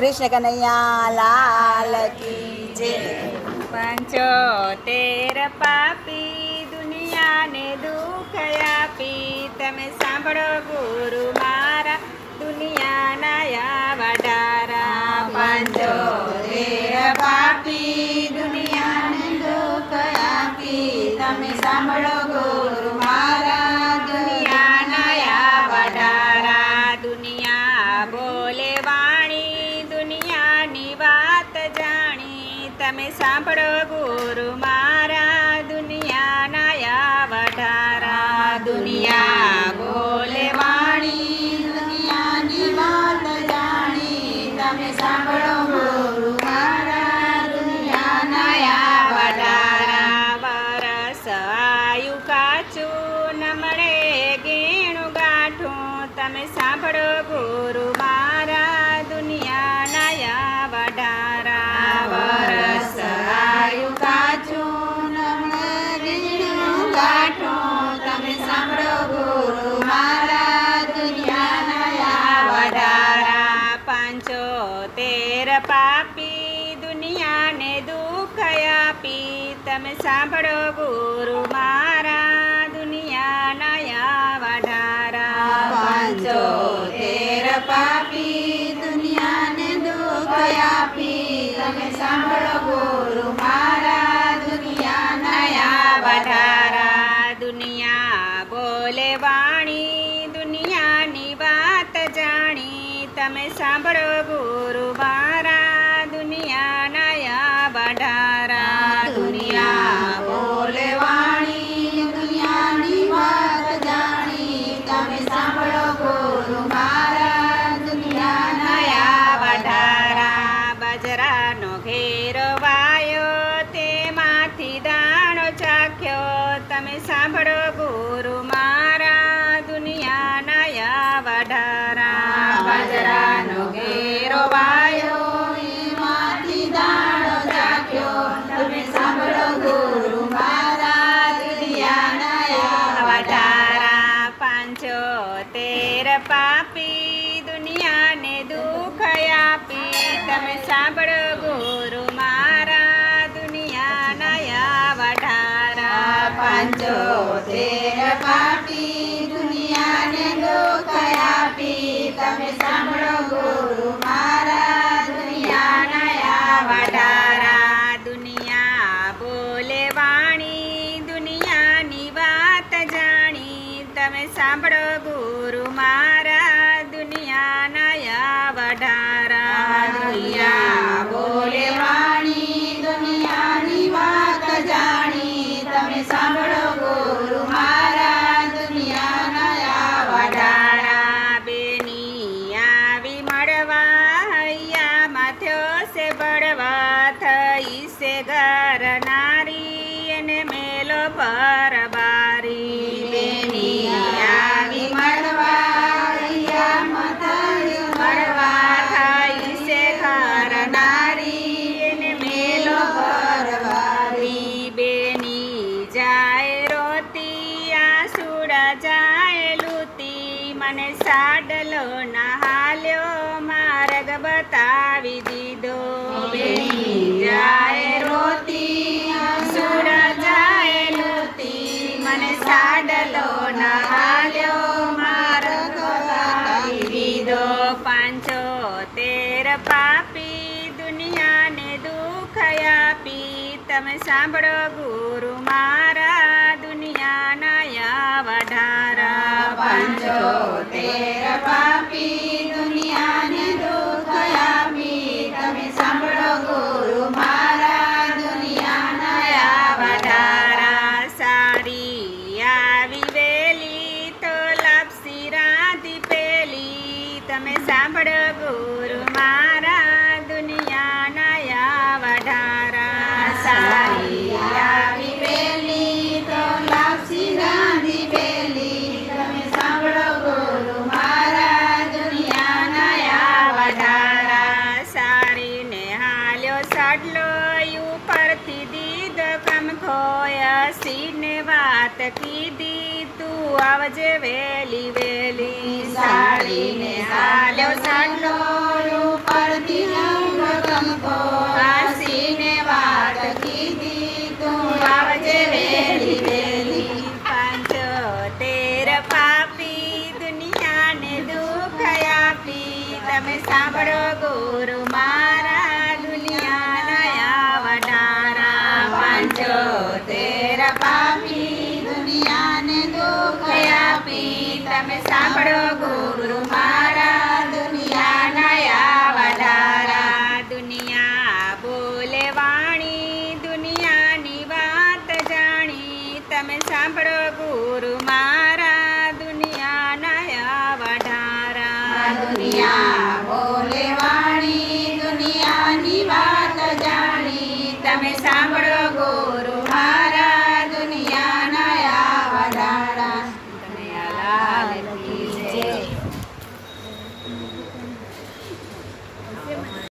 કૃષ્ણ કનૈયા લાલ કી જય. પંચોતેર પાપી દુનિયાને દુઃખ આપી. તમે સાંભળો ગુરુ મારા દુનિયાના આ વડારા પંચોતેર પાપી દુનિયાને દુઃખ આપી. તમે સાંભળો ગુરુ તમે સાંભળો ગુરુ મારા દુનિયાના આ વડારા દુનિયા બોલે વાણી, દુનિયાની વાત જાણી. તમે સાંભળો ગુરુ મારા દુનિયાના આ વડારા વરસ આયુ કાચું, નમળે ગીણું ગાંઠું. તમે સાંભળો ગુરુ તમે સાંભળો ગુરુ મારા દુનિયાના આ વડારા પંચોતેર પાપી દુનિયાને દુઃખ આપી. તમે સાંભળો ગુરુ મારા દુનિયાના આ વડારા દુનિયા બોલે વાણી દુનિયાની વાત જાણી. તમે સાંભળો ગુરુ મારા તેર પાપી દુનિયાને દુઃખ આપી. તમે સાંભળો ગુરુ મારા દુનિયાના વધારા પાંચો તેર પાપી વડારા આપી તમે સાંભળો કીધી તું આવજે વેલી વેલી. સાડીને હાલ્યો સાડલો